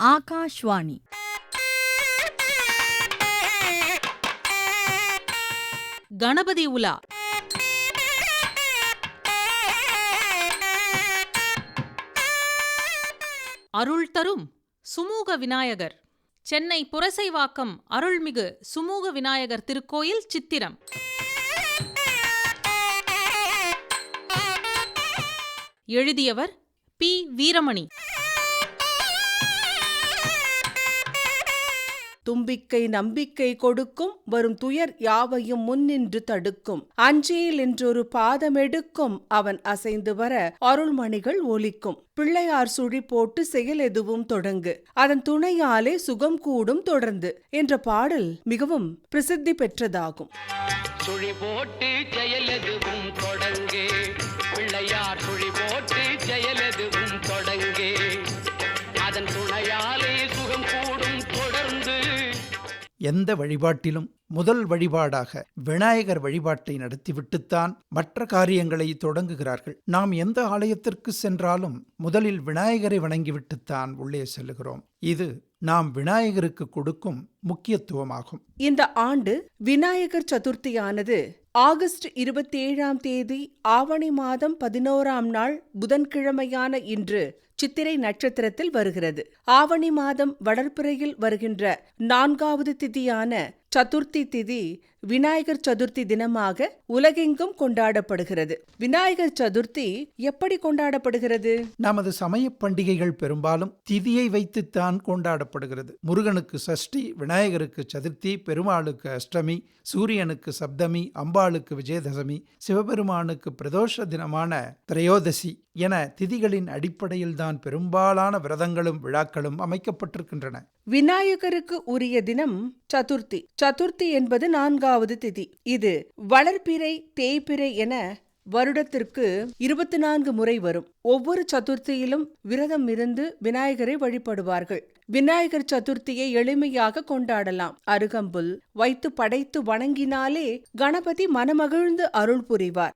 ஆகாஷ்வாணி. கணபதி உலா. அருள் தரும் சுமூக விநாயகர். சென்னை புரசைவாக்கம் அருள்மிகு சுமூக விநாயகர் திருக்கோயில் சித்திரம். எழுதியவர் பி. வீரமணி. தும்பிக்கை நம்பிக்கை கொடுக்கும் வரும் துயர் யாவையும் முன்னின்று தடுக்கும். அஞ்சியில் என்றொரு பாதமெடுக்கும் அவன் அசைந்து வர அருள்மணிகள் ஒலிக்கும். பிள்ளையார் சுழி போட்டு செயல் எதுவும் தொடங்கு. அதன் துணையாலே சுகம் கூடும் தொடர்ந்து என்ற பாடல் மிகவும் பிரசித்தி பெற்றதாகும். சுழி போட்டு செயலெதுவும் தொடங்கு. பிள்ளையார் சுழி போட்டு செயல் எதுவும் தொடங்கு. அதன் துணையால் எந்த வழிபாட்டிலும் முதல் வழிபாடாக விநாயகர் வழிபாட்டை நடத்திவிட்டுத்தான் மற்ற காரியங்களை தொடங்குகிறார்கள். நாம் எந்த ஆலயத்திற்கு சென்றாலும் முதலில் விநாயகரை வணங்கிவிட்டுத்தான் உள்ளே செல்லுகிறோம். இது நாம் விநாயகருக்கு கொடுக்கும் முக்கியத்துவமாகும். இந்த ஆண்டு விநாயகர் சதுர்த்தியானது ஆகஸ்ட் இருபத்தி ஏழாம் தேதி ஆவணி மாதம் பதினோராம் நாள் புதன்கிழமையான இன்று சித்திரை நட்சத்திரத்தில் வருகிறது. ஆவணி மாதம் வளர்ப்பிறையில் வருகின்ற நான்காவது திதியான சதுர்த்தி திதி விநாயகர் சதுர்த்தி தினமாக உலகெங்கும் கொண்டாடப்படுகிறது. விநாயகர் சதுர்த்தி எப்படி கொண்டாடப்படுகிறது? நமது சமய பண்டிகைகள் பெரும்பாலும் திதியை வைத்துத்தான் கொண்டாடப்படுகிறது. முருகனுக்கு சஷ்டி விநாயகருக்கு சதுர்த்தி பெருமாளுக்கு அஷ்டமி சூரியனுக்கு சப்தமி அம்பாளுக்கு விஜயதசமி சிவபெருமானுக்கு பிரதோஷ தினமான திரையோதசி என திதிகளின் அடிப்படையில்தான் பெரும்பாலான விரதங்களும் விழாக்களும் அமைக்கப்பட்டிருக்கின்றன. விநாயகருக்கு உரிய தினம் சதுர்த்தி. சதுர்த்தி என்பது நான்காவது திதி. இது வளர்பிறை தேய்பிறை என வருடத்திற்கு இருபத்தி நான்கு முறை வரும். ஒவ்வொரு சதுர்த்தியிலும் விரதம் இருந்து விநாயகரை வழிபடுவார்கள். விநாயகர் சதுர்த்தியை எளிமையாக கொண்டாடலாம். அருகம்புல் வைத்து படைத்து வணங்கினாலே கணபதி மனமகிழ்ந்து அருள் புரிவார்.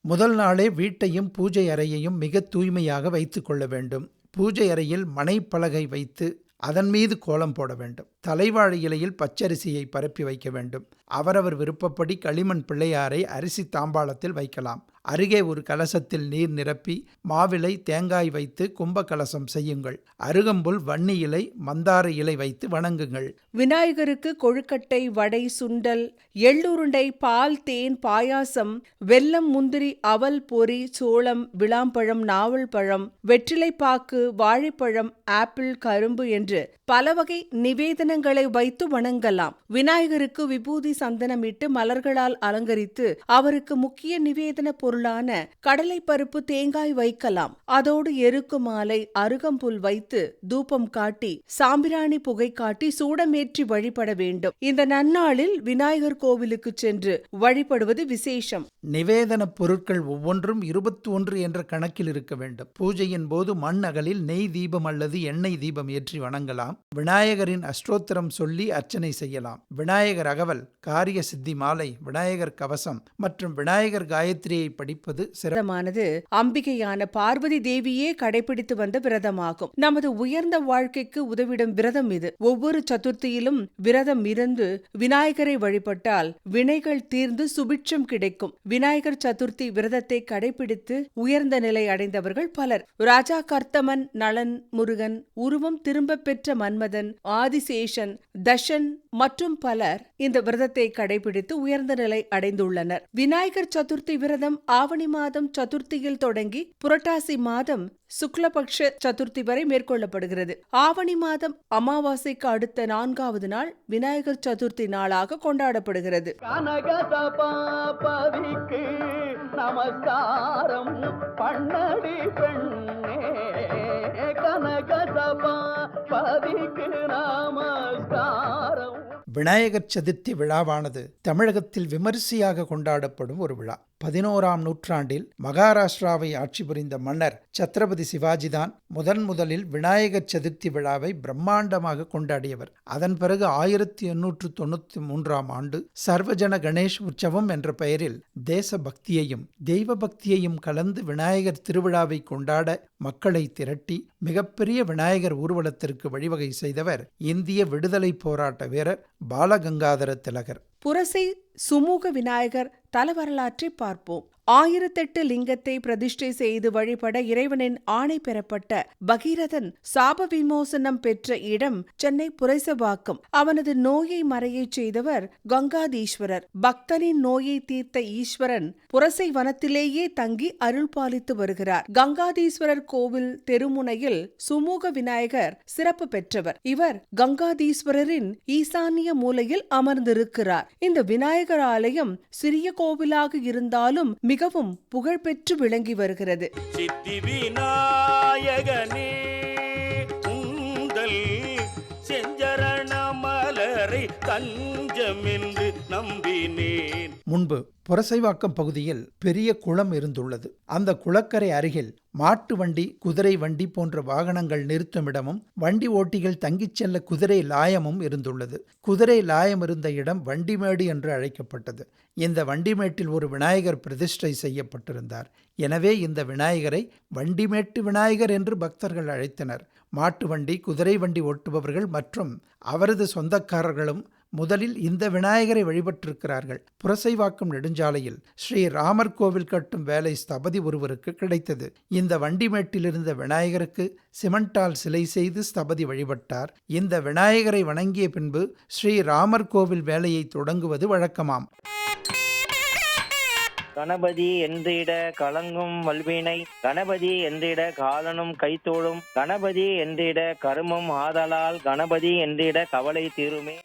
முதல் நாளே வீட்டையும் பூஜை அறையையும் மிக தூய்மையாக வைத்துக் கொள்ள வேண்டும். பூஜை அறையில் மனைப்பலகை வைத்து அதன் மீது கோலம் போட வேண்டும். தலைவாழை இலையில் பச்சரிசியை பரப்பி வைக்க வேண்டும். அவரவர் விருப்பப்படி களிமண் பிள்ளையாரை அரிசி தாம்பாளத்தில் வைக்கலாம். அருகே ஒரு கலசத்தில் நீர் நிரப்பி மாவிலை தேங்காய் வைத்து கும்ப கலசம் செய்யுங்கள். அருகம்புல் வன்னி இலை மந்தார இலை வைத்து வணங்குங்கள். விநாயகருக்கு கொழுக்கட்டை வடை சுண்டல் எள்ளுருண்டை பால் தேன் பாயாசம் வெல்லம் முந்திரி அவல் பொறி சோளம் விளாம்பழம் நாவல் பழம் வெற்றிலைப்பாக்கு வாழைப்பழம் ஆப்பிள் கரும்பு என்று பல வகை நிவேதனங்களை வைத்து வணங்கலாம். விநாயகருக்கு விபூதி சந்தனமிட்டு மலர்களால் அலங்கரித்து அவருக்கு முக்கிய நிவேதன பொருளான கடலை பருப்பு தேங்காய் வைக்கலாம். அதோடு எருக்கு மாலை அருகம்புல் வைத்து தூபம் காட்டி சாம்பிராணி புகை காட்டி சூடமேற்றி வழிபட வேண்டும். இந்த நன்னாளில் விநாயகர் கோவிலுக்கு சென்று வழிபடுவது விசேஷம். நிவேதன பொருட்கள் ஒவ்வொன்றும் இருபத்தி ஒன்று என்ற கணக்கில் இருக்க வேண்டும். பூஜையின் போது மண் அகலில் நெய் தீபம் அல்லது எண்ணெய் தீபம் ஏற்றி வணங்கலாம். விநாயகரின் அஷ்டோத்திரம் சொல்லி அர்ச்சனை செய்யலாம். விநாயகர் அகவல் காரிய சித்தி மாலை விநாயகர் கவசம் மற்றும் விநாயகர் காயத்ரியை படிப்பது சிரமமானது அம்பிகையான பார்வதி தேவியே கடைபிடித்து வந்த விரதமாகும். நமது உயர்ந்த வாழ்க்கைக்கு உதவிடும் விரதம் இது. ஒவ்வொரு சதுர்த்தியிலும் விரதம் இருந்து விநாயகரை வழிபட்டால் வினைகள் தீர்ந்து சுபிட்சம் கிடைக்கும். விநாயகர் சதுர்த்தி விரதத்தை கடைபிடித்து உயர்ந்த நிலை அடைந்தவர்கள் பலர். ராஜா கர்த்தமன் நளன் முருகன் உருவம் திரும்ப பெற்ற மன்மதன் ஆதிசேஷன் தஷன் மற்றும் பலர் இந்த விரதத்தை கடைபிடித்து உயர்ந்த நிலை அடைந்துள்ளனர். விநாயகர் சதுர்த்தி விரதம் ஆவணி மாதம் சதுர்த்தியில் தொடங்கி புரட்டாசி மாதம் சுக்லபக்ஷ சதுர்த்தி வரை மேற்கொள்ளப்படுகிறது. ஆவணி மாதம் அமாவாசைக்கு அடுத்த நான்காவது நாள் விநாயகர் சதுர்த்தி நாளாக கொண்டாடப்படுகிறது. நமஸ்காரம் பண்ணடி பெண்ணே. கனகசபாபதிக்கு நமஸ்காரம் விநாயகர் சதுர்த்தி விழாவானது தமிழகத்தில் விமரிசையாக கொண்டாடப்படும் ஒரு விழா. பதினோராம் நூற்றாண்டில் மகாராஷ்டிராவை ஆட்சி புரிந்த மன்னர் சத்ரபதி சிவாஜிதான் முதன் முதலில் விநாயகர் சதுர்த்தி விழாவை பிரம்மாண்டமாக கொண்டாடியவர். அதன் பிறகு ஆயிரத்தி எண்ணூற்று தொண்ணூற்றி மூன்றாம் ஆண்டு சர்வஜன கணேஷ் உற்சவம் என்ற பெயரில் தேச பக்தியையும் தெய்வ பக்தியையும் கலந்து விநாயகர் திருவிழாவை கொண்டாட மக்களை திரட்டி மிகப்பெரிய விநாயகர் ஊர்வலத்திற்கு வழிவகை செய்தவர் இந்திய விடுதலை போராட்ட வீரர் பாலகங்காதர திலகர். புரசை சுமூக விநாயகர் தலவரலாற்றை பார்ப்போம். ஆயிரத்தெட்டு லிங்கத்தை பிரதிஷ்டை செய்து வழிபட இறைவனின் ஆணை பெறப்பட்ட பகீரதன் சாப விமோசனம் பெற்ற இடம் சென்னை புரைசவாக்கம் அவனது நோயை மறையச் செய்தவர் கங்காதீஸ்வரர். பக்தனின் நோயை தீர்த்த ஈஸ்வரன் புரசை வனத்திலேயே தங்கி அருள் பாலித்து வருகிறார். கங்காதீஸ்வரர் கோவில் தெருமுனையில் சுமூக விநாயகர் சிறப்பு பெற்றவர். இவர் கங்காதீஸ்வரரின் ஈசானிய மூலையில் அமர்ந்திருக்கிறார். இந்த விநாயகர் ஆலயம் சிறிய கோவிலாக இருந்தாலும் மிகவும் புகழ்பெற்று விளங்கி வருகிறது. முன்பு புரசைவாக்கம் பகுதியில் பெரிய குளம் இருந்துள்ளது. அந்த குளக்கரை அருகில் மாட்டு வண்டி குதிரை வண்டி போன்ற வாகனங்கள் நிறுத்துமிடமும் வண்டி ஓட்டிகள் தங்கிச் செல்ல குதிரை லாயமும் இருந்துள்ளது. குதிரை லாயம் இருந்த இடம் வண்டிமேடு என்று அழைக்கப்பட்டது. இந்த வண்டிமேட்டில் ஒரு விநாயகர் பிரதிஷ்டை செய்யப்பட்டிருந்தார். எனவே இந்த விநாயகரை வண்டிமேட்டு விநாயகர் என்று பக்தர்கள் அழைத்தனர். மாட்டு வண்டி குதிரை வண்டி ஓட்டுபவர்கள் மற்றும் அவரது சொந்தக்காரர்களும் முதலில் இந்த விநாயகரை வழிபட்டிருக்கிறார்கள். புரசைவாக்கம் நெடுஞ்சாலையில் ஸ்ரீ ராமர் கோவில் கட்டும் வேலை ஸ்தபதி ஒருவருக்கு கிடைத்தது. இந்த வண்டிமேட்டிலிருந்த விநாயகருக்கு சிமெண்டால் சிலை செய்து ஸ்தபதி வழிபட்டார். இந்த விநாயகரை வணங்கிய பின்பு ஸ்ரீ ராமர் கோவில் வேலையை தொடங்குவது வழக்கமாம். கணபதி என்றிட கலங்கும் வல்வினை கணபதி என்றிட காலனும் கைத்தோளும் கணபதி என்றிட கருமம் ஆதலால் கணபதி என்றிட கவலை தீருமே.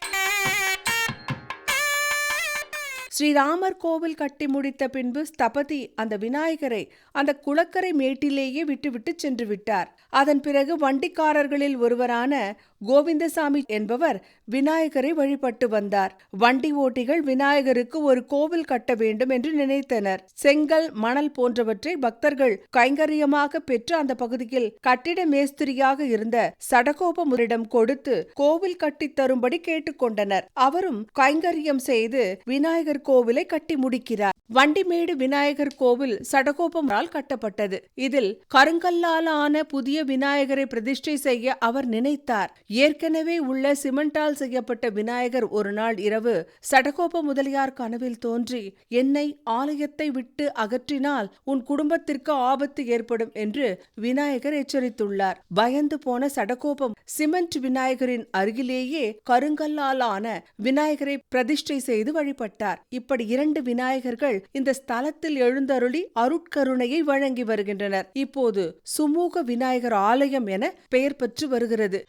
ஸ்ரீராமர் கோவில் கட்டி முடித்த பின்பு ஸ்தபதி அந்த விநாயகரை அந்த குளக்கரை மேட்டிலேயே விட்டுவிட்டு சென்று விட்டார் அதன் பிறகு வண்டிக்காரர்களில் ஒருவரான கோவிந்தசாமி என்பவர் விநாயகரை வழிபட்டு வந்தார். வண்டி ஓட்டிகள் விநாயகருக்கு ஒரு கோவில் கட்ட வேண்டும் என்று நினைத்தனர். செங்கல் மணல் போன்றவற்றை பக்தர்கள் கைங்கரியமாக பெற்று அந்த பகுதியில் கட்டிட மேஸ்திரியாக இருந்த சடகோபமுரிடம் கொடுத்து கோவில் கட்டித் தரும்படி கேட்டுக்கொண்டனர் அவரும் கைங்கரியம் செய்து விநாயகர் கோவிலை கட்டி முடிக்கிறார். வண்டிமேடு விநாயகர் கோவில் சடகோபம் சடகோபமால் கட்டப்பட்டது. இதில் கருங்கல்லால் ஆன புதிய விநாயகரை பிரதிஷ்டை செய்ய அவர் நினைத்தார். ஏற்கனவே உள்ள சிமெண்டால் செய்யப்பட்ட விநாயகர் ஒரு நாள் இரவு சடகோப முதலியார் கனவில் தோன்றி என்னை ஆலயத்தை விட்டு அகற்றினால் உன் குடும்பத்திற்கு ஆபத்து ஏற்படும் என்று விநாயகர் எச்சரித்துள்ளார். பயந்து போன சடகோபம் சிமெண்ட் விநாயகரின் அருகிலேயே கருங்கல்லால் ஆன விநாயகரை பிரதிஷ்டை செய்து வழிபட்டார். இப்படி இரண்டு விநாயகர்கள் இந்த ஸ்தலத்தில் எழுந்தருளி அருட்கருணை சேவையை வழங்கி வருகின்றனர். இப்போது சுமூக விநாயகர் ஆலயம் என பெயர் பெற்று வருகிறது.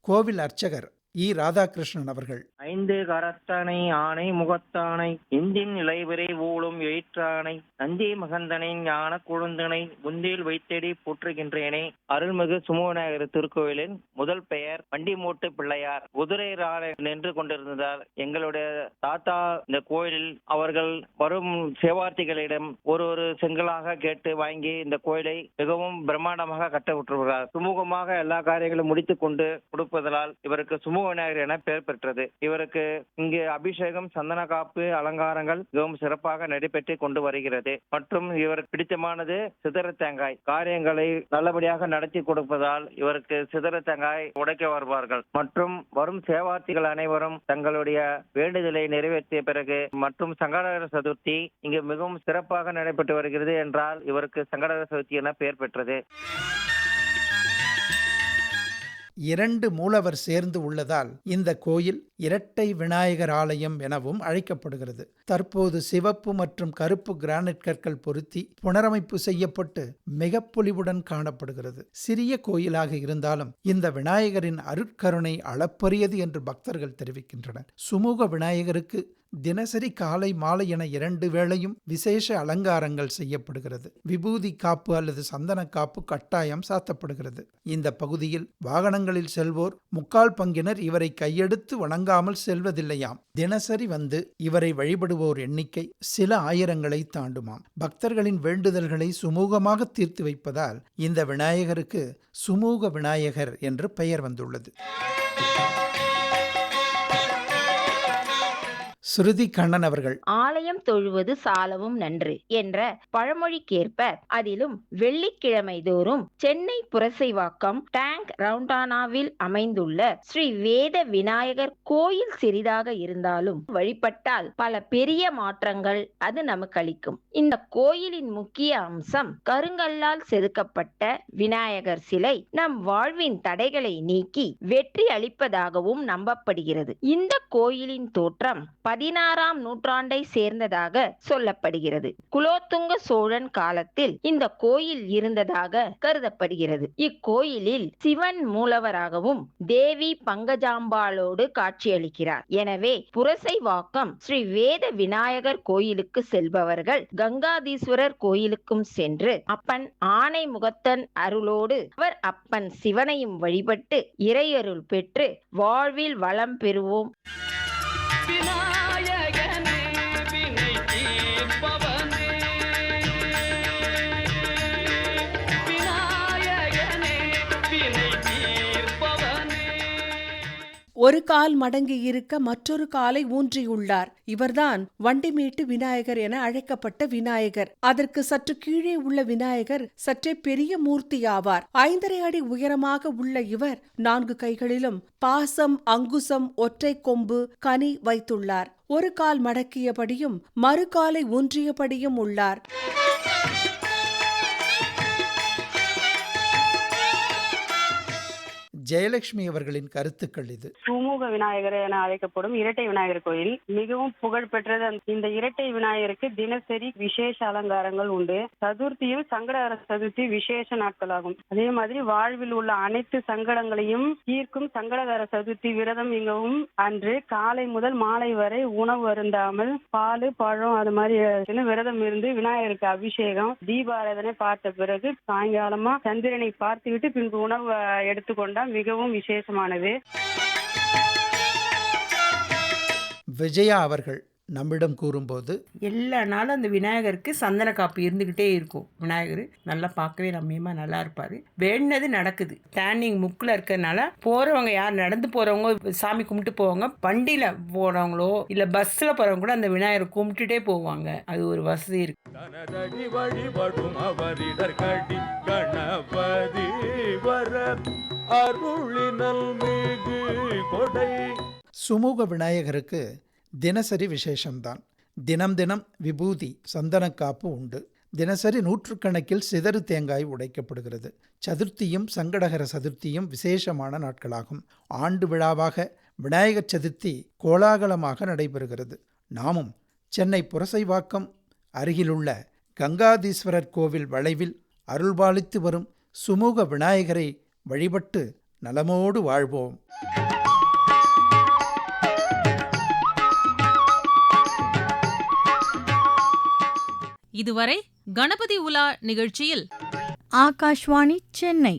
கோவில் அர்ச்சகர் இ. ராதாகிருஷ்ணன் அவர்கள். ஐந்து கரத்தனை ஆணை முகத்தானை இந்தின் இளைவரை ஊழும் எயிற்றானை நந்தி மகந்தனை ஞான குழுந்தனை முந்தியில் வைத்தடி போற்றுகின்றேனே அருள்மிகு சுமநாயகர் திருக்கோயிலின் முதல் பெயர் வண்டிமூட்டு பிள்ளையார். குதிரை ராணை நின்று கொண்டிருந்தார் எங்களுடைய தாத்தா இந்த கோயிலில் அவர்கள் வரும் சேவார்த்திகளிடம் ஒரு ஒரு செங்கலாக கேட்டு வாங்கி இந்த கோயிலை மிகவும் பிரம்மாண்டமாக கட்ட விட்டுள்ளார் சுமூகமாக எல்லா காரியங்களும் முடித்துக் கொண்டு கொடுப்பதனால் இவருக்கு சுமூக விநாயகர் என பெயர் பெற்றது இவருக்கு இங்கு அபிஷேகம் சந்தன காப்பு அலங்காரங்கள் மிகவும் சிறப்பாக நடைபெற்று கொண்டு வருகிறது. மற்றும் இவருக்கு பிடித்தமானது சிதற தேங்காய். காரியங்களை நல்லபடியாக நடத்தி கொடுப்பதால் இவருக்கு சிதற தேங்காய் உடைக்க வருவார்கள். மற்றும் வரும் சேவார்த்திகள் அனைவரும் தங்களுடைய வேண்டுதலை நிறைவேற்றிய பிறகு மற்றும் சங்கடகர சதுர்த்தி இங்கு மிகவும் சிறப்பாக நடைபெற்று வருகிறது என்றால் இவருக்கு சங்கடகர சதுர்த்தி என பெயர் பெற்றது. இரண்டு மூலவர் சேர்ந்து உள்ளதால் இந்த கோயில் இரட்டை விநாயகர் ஆலயம் எனவும் அழைக்கப்படுகிறது. தற்போது சிவப்பு மற்றும் கருப்பு கிரானைட் கற்கள் பொருத்தி புனரமைப்பு செய்யப்பட்டு மிக பொலிவுடன் காணப்படுகிறது. சிறிய கோயிலாக இருந்தாலும் இந்த விநாயகரின் அருட்கருணை அளப்பரியது என்று பக்தர்கள் தெரிவிக்கின்றனர். சுமூக விநாயகருக்கு தினசரி காலை மாலை என இரண்டு வேளையும் விசேஷ அலங்காரங்கள் செய்யப்படுகிறது. விபூதி காப்பு அல்லது சந்தன காப்பு கட்டாயம் சாத்தப்படுகிறது. இந்த பகுதியில் வாகனங்களில் செல்வோர் முக்கால் பங்கினர் இவரை கையெடுத்து வணங்காமல் செல்வதில்லையாம். தினசரி வந்து இவரை வழிபடுவோர் எண்ணிக்கை சில ஆயிரங்களை தாண்டுமாம். பக்தர்களின் வேண்டுதல்களை சுமூகமாக தீர்த்து வைப்பதால் இந்த விநாயகருக்கு சுமூக விநாயகர் என்று பெயர் வந்துள்ளது. ஸ்ருதி கண்ணன் அவர்கள். ஆலயம் தொழுவது சாலவும் நன்று என்ற பழமொழிக்கேற்ப அதிலும் வெள்ளிக்கிழமை தோறும் சென்னை புரசைவாக்கம் டேங்க் ரவுண்டானாவில் அமைந்துள்ள ஸ்ரீ வேத விநாயகர் கோயில் சிறிதாக இருந்தாலும் வழிபட்டால் பல பெரிய மாற்றங்கள் அது நமக்கு அளிக்கும். இந்த கோயிலின் முக்கிய அம்சம் கருங்கல்லால் செதுக்கப்பட்ட விநாயகர் சிலை நம் வாழ்வின் தடைகளை நீக்கி வெற்றி அளிப்பதாகவும் நம்பப்படுகிறது. இந்த கோயிலின் தோற்றம் பதினாறாம் நூற்றாண்டை சேர்ந்ததாக சொல்லப்படுகிறது. குலோத்துங்க சோழன் காலத்தில் இந்த கோயில் இருந்ததாக கருதப்படுகிறது. இக்கோயிலில் சிவன் மூலவராகவும் தேவி பங்கஜாம்பாளோடு காட்சியளிக்கிறார். எனவே புரசைவாக்கம் ஸ்ரீ வேத விநாயகர் கோயிலுக்கு செல்பவர்கள் கங்காதீஸ்வரர் கோயிலுக்கும் சென்று அப்பன் ஆனை முகத்தன் அருளோடு அவர் அப்பன் சிவனையும் வழிபட்டு இறையருள் பெற்று வாழ்வில் வளம் பெறுவோம். விநாயகனே ஒரு கால் மடங்கி இருக்க மற்றொரு காலை ஊன்றியுள்ளார். இவர்தான் வண்டிமேட்டு விநாயகர் என அழைக்கப்பட்ட விநாயகர். அதற்கு சற்று கீழே உள்ள விநாயகர் சற்றே பெரிய மூர்த்தியாவார். ஐந்தரை அடி உயரமாக உள்ள இவர் நான்கு கைகளிலும் பாசம் அங்குசம் ஒற்றை கொம்பு கனி வைத்துள்ளார். ஒரு கால் மடக்கியபடியும் மறு காலை ஊன்றியபடியும் உள்ளார். ஜெயலட்சுமி அவர்களின் கருத்துக்கள் இது. சுமூக விநாயகர் என அழைக்கப்படும் இரட்டை விநாயகர் கோயில். மிகவும் புகழ் பெற்றது இந்த இரட்டை விநாயகருக்கு தினசரி விசேஷ அலங்காரங்கள் உண்டு. சதுர்த்தியும் சங்கடகர சதுர்த்தி விசேஷ நாட்களாகும். அதே மாதிரி வாழ்வில் உள்ள அனைத்து சங்கடங்களையும் தீர்க்கும் சங்கடகர சதுர்த்தி விரதம் மிகவும் அன்று காலை முதல் மாலை வரை உணவு அருந்தாமல் பால் பழம் அது மாதிரி விரதம் இருந்து விநாயகருக்கு அபிஷேகம் தீபாராதனை பார்த்த பிறகு சாயங்காலமா சந்திரனை பார்த்துவிட்டு பின்பு உணவு எடுத்துக்கொண்டால் மிகவும் விசேஷமானது. விஜயா அவர்கள். நம்மிடம் கூறும்போது எல்லா நாளும் அந்த விநாயகருக்கு சந்தன காப்பு இருந்துக்கிட்டே இருக்கும். விநாயகர் நல்லா பார்க்கவே ரம்மியமாக நல்லா இருப்பார். வேண்டினது நடக்குது. ஸ்டாண்டிங் முக்கில் இருக்கிறதுனால போகிறவங்க யார் நடந்து போகிறவங்க சாமி கும்பிட்டு போவாங்க. வண்டியில் போகிறவங்களோ இல்லை பஸ்ஸில் போகிறவங்க கூட அந்த விநாயகரை கும்பிட்டுட்டே போவாங்க. அது ஒரு வசதி இருக்கு. கணபதி வர அருளினல் மிகு கொடை. சுமூக விநாயகருக்கு தினசரி விசேஷம்தான். தினம் தினம் விபூதி சந்தனக்காப்பு உண்டு. தினசரி நூற்றுக்கணக்கில் சிதறு தேங்காய் உடைக்கப்படுகிறது. சதுர்த்தியும் சங்கடகர சதுர்த்தியும் விசேஷமான நாட்களாகும். ஆண்டு விழாவாக விநாயகர் சதுர்த்தி கோலாகலமாக நடைபெறுகிறது. நாமும் சென்னை புரசைவாக்கம் அருகிலுள்ள கங்காதீஸ்வரர் கோவில் வளைவில் அருள்பாலித்து வரும் சுமூக விநாயகரை வழிபட்டு நலமோடு வாழ்வோம். இதுவரை கணபதி உலா நிகழ்ச்சியில் ஆகாஷ்வாணி சென்னை.